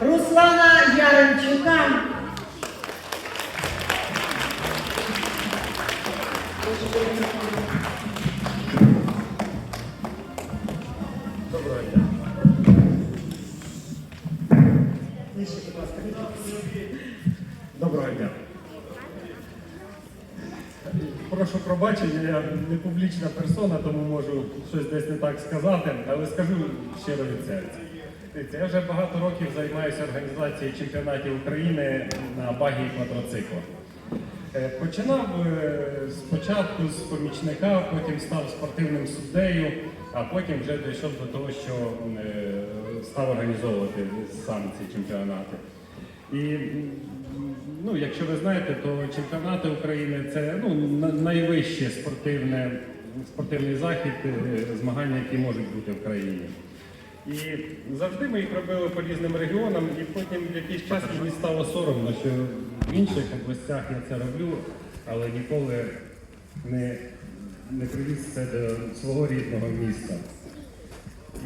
Руслана Яремчука. Доброго дня. Доброго дня. Прошу пробачення, я не публічна персона, тому можу щось десь не так сказати, але скажу щиро від серця. Я вже багато років займаюся організацією чемпіонатів України на багі і квадроциклах. Е, Починав е, спочатку з помічника, потім став спортивним суддею, а потім вже дійшов до того, що е, став організовувати сам ці чемпіонати. І ну, якщо ви знаєте, то чемпіонати України це ну, найвищий спортивний захід, змагання, які можуть бути в країні. І завжди ми їх робили по різним регіонам, і потім в якийсь час мені стало соромно, що в інших областях я це роблю, але ніколи не, не привіз це до свого рідного міста.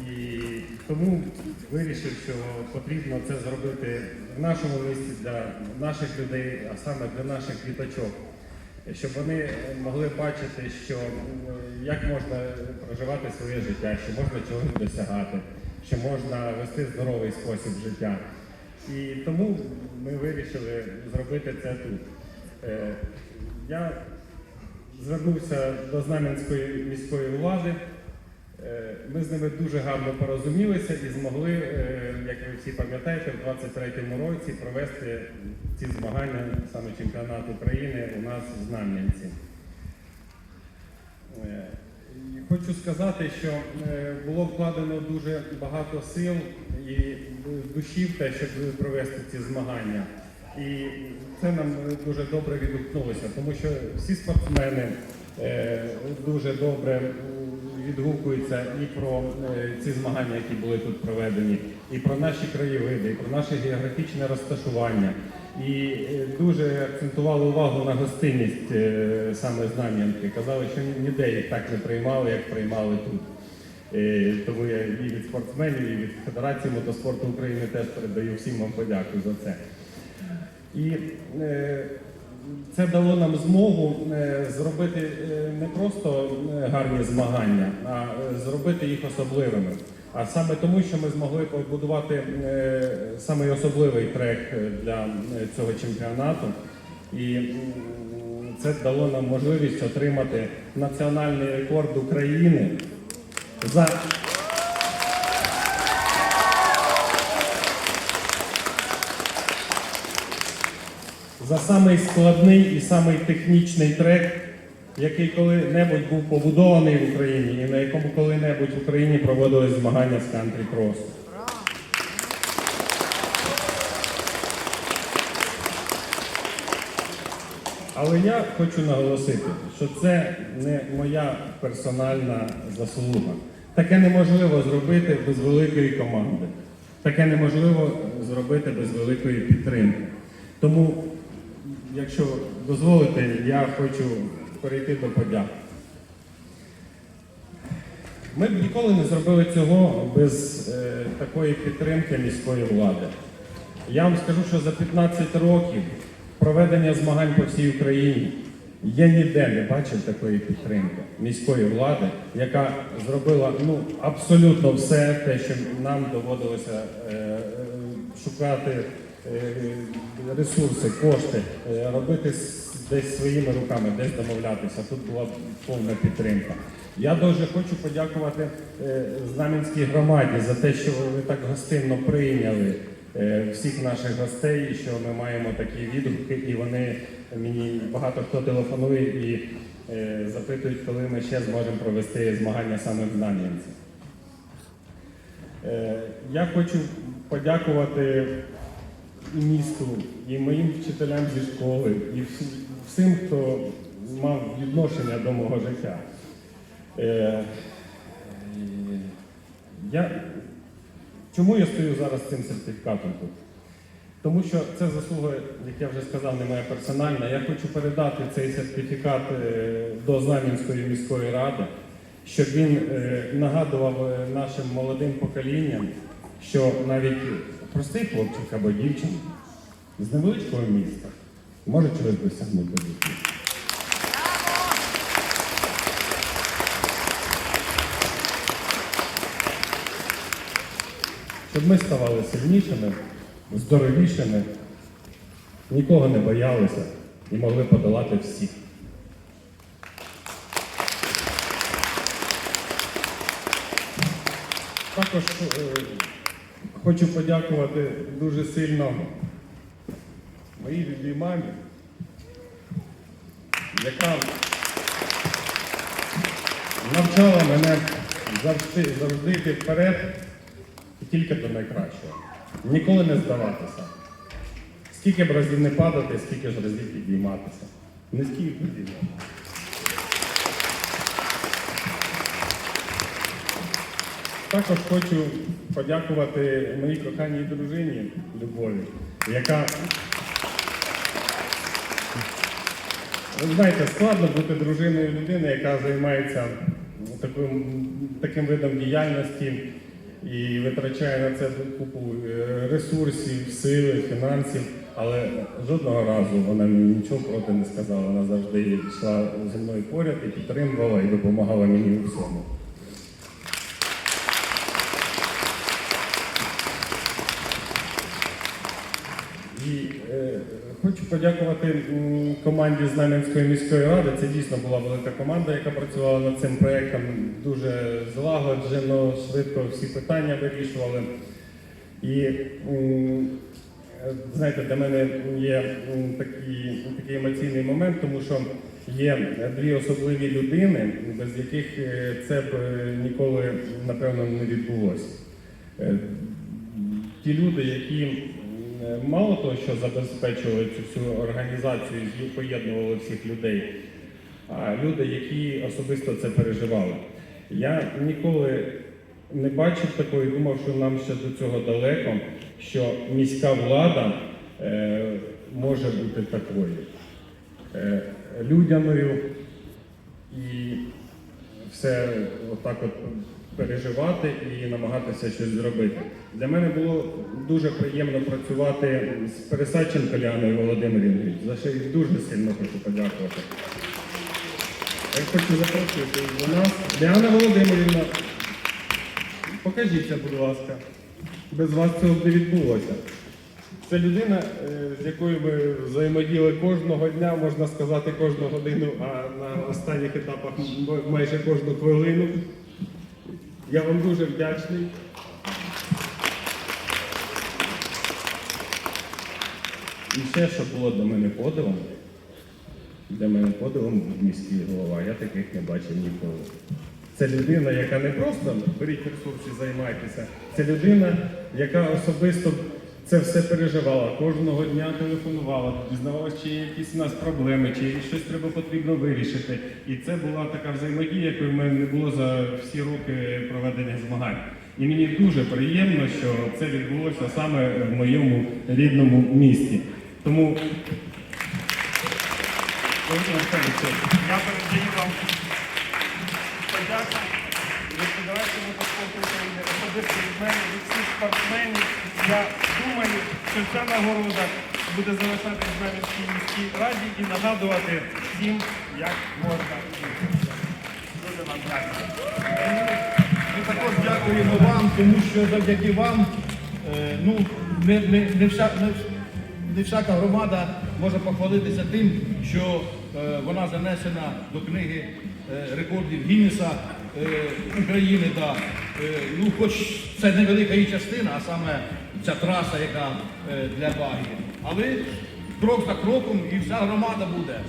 І тому вирішив, що потрібно це зробити в нашому місті для наших людей, а саме для наших діточок, щоб вони могли бачити, що як можна проживати своє життя, що можна чогось досягати, що можна вести здоровий спосіб життя. І тому ми вирішили зробити це тут. Е, Я звернувся до Знам'янської міської влади. Е, Ми з ними дуже гарно порозумілися і змогли, е, як ви всі пам'ятаєте, в 23-му році провести ці змагання, саме чемпіонат України у нас в Знам'янці. Е, Хочу сказати, що е, було вкладено дуже багато сил і душі в те, щоб провести ці змагання. І це нам дуже добре відгукнулося, тому що всі спортсмени е, дуже добре відгукуються і про е, ці змагання, які були тут проведені, і про наші краєвиди, і про наше географічне розташування. І е, дуже акцентували увагу на гостинність е, саме Знам'янки. Казали, що ніде їх так не приймали, як приймали тут. Е, Тому я і від спортсменів, і від Федерації мотоспорту України теж передаю всім вам подяку за це. І це дало нам змогу зробити не просто гарні змагання, а зробити їх особливими. А саме тому, що ми змогли побудувати е, самий особливий трек для е, цього чемпіонату. І це дало нам можливість отримати національний рекорд України за за самий складний і самий технічний трек, який коли-небудь був побудований в Україні і на якому коли-небудь в Україні проводились змагання з кантрі кросу. Але я хочу наголосити, що це не моя персональна заслуга. Таке неможливо зробити без великої команди. Таке неможливо зробити без великої підтримки. Тому, якщо дозволите, я хочу перейти до подяк. Ми б ніколи не зробили цього без е, такої підтримки міської влади. Я вам скажу, що за 15 років проведення змагань по всій Україні я ніде не бачив такої підтримки міської влади, яка зробила ну, абсолютно все те, що нам доводилося е, шукати е, ресурси, кошти, е, робити десь своїми руками, десь домовлятися. Тут була повна підтримка. Я дуже хочу подякувати е, Знам'янській громаді за те, що ви так гостинно прийняли е, всіх наших гостей, що ми маємо такі відгуки, і вони мені багато хто телефонує і е, запитують, коли ми ще зможемо провести змагання саме в Знам'янці. Я хочу подякувати і місту, і моїм вчителям зі школи, і всім, хто мав відношення до мого життя. Е, Я, чому я стою зараз цим сертифікатом тут? Тому що це заслуга, як я вже сказав, не моя персональна. Я хочу передати цей сертифікат е, до Знам'янської міської ради, щоб він е, нагадував нашим молодим поколінням, що навіть простий хлопчик або дівчина з невеличкого міста може чогось досягнути житті. Щоб ми ставали сильнішими, здоровішими, нікого не боялися і могли подолати всіх. Також е, хочу подякувати дуже сильно моїй любій мамі, яка навчала мене завжди, завжди вперед і тільки до найкращого. Ніколи не здаватися. Скільки б разів не падати, скільки ж разів підійматися. Низький підіймати. Також хочу подякувати моїй коханій дружині Любові, яка ви знаєте, складно бути дружиною людини, яка займається таким, таким видом діяльності і витрачає на це купу е, ресурсів, сили, фінансів. Але жодного разу вона мені нічого проти не сказала. Вона завжди йшла зі мною поряд і підтримувала і допомагала мені у всьому. І е, хочу подякувати команді Знам'янської міської ради. Це дійсно була велика команда, яка працювала над цим проєктом. Дуже злагоджено, швидко всі питання вирішували. І знаєте, для мене є такий, такий емоційний момент, тому що є дві особливі людини, без яких е, це б е, ніколи, напевно, не відбулося. Е, Ті люди, які мало того, що забезпечували цю всю організацію і поєднували всіх людей, а люди, які особисто це переживали. Я ніколи не бачив такого і думав, що нам ще до цього далеко, що міська влада е, може бути такою е, людяною і все отак от переживати і намагатися щось зробити. Для мене було дуже приємно працювати з Пересадченко Ліаною Володимирівною, за що їй дуже сильно хочу подякувати. Я хочу запрошувати до нас. Ліана Володимирівна, покажіться, будь ласка. Без вас цього не відбулося. Це людина, е, з якою ми взаємодіяли кожного дня, можна сказати, кожну годину, а на останніх етапах майже кожну хвилину. Я вам дуже вдячний. І ще, що було для мене подивом, для мене подивом був міський голова. Я таких не бачив ніколи. Це людина, яка не просто беріть ресурси, займайтеся. Це людина, яка особисто це все переживала. Кожного дня телефонувала, дізнавалася, чи є якісь у нас проблеми, чи щось треба потрібно вирішити. І це була така взаємодія, якої в мене не було за всі роки проведення змагань. І мені дуже приємно, що це відбулося саме в моєму рідному місті. Тому Я передаю вам подяку від Федерації мотоспорту України, від мене, від всіх спортсменів. Я думаю, що ця нагорода буде залишатись в Знам'янській міській раді і нагадувати всім, як можна. Дуже вам дякую. Ми також дякуємо вам, тому що завдяки вам е, ну, не, не, не, вся, не, не всяка громада може похвалитися тим, що е, вона занесена до книги е, рекордів Гіннеса України. Да. Е, ну, хоч це невелика її частина, а саме ця траса, яка е, для багів. Але крок за кроком і вся громада буде.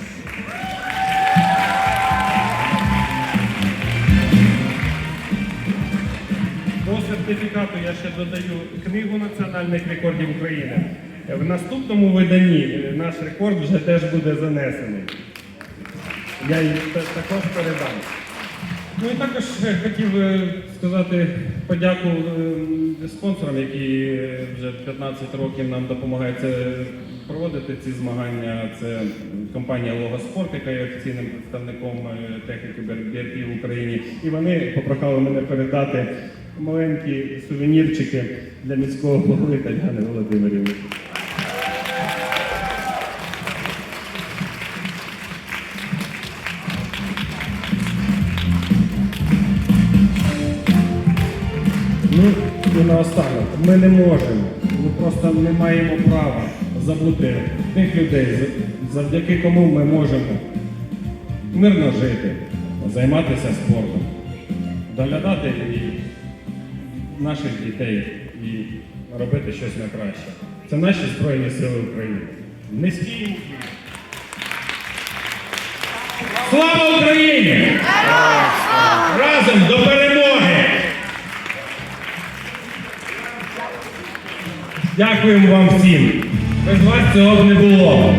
До сертифікату я ще додаю книгу національних рекордів України. В наступному виданні е, наш рекорд вже теж буде занесений. Я її також передам. Ну і також е, хотів сказати подяку е, спонсорам, які е, вже 15 років нам допомагають проводити ці змагання. Це компанія Логоспорт, яка є офіційним представником техніки BRP в Україні. І вони попрохали мене передати маленькі сувенірчики для міського голови Тетяни Володимирівни. Наостанок, ми не можемо, ми просто не маємо права забути тих людей, завдяки кому ми можемо мирно жити, займатися спортом, доглядати і наших дітей і робити щось на краще. Це наші Збройні Сили України. Низький. Слава Україні! Разом до Дякуємо вам всім. Без вас цього б не було.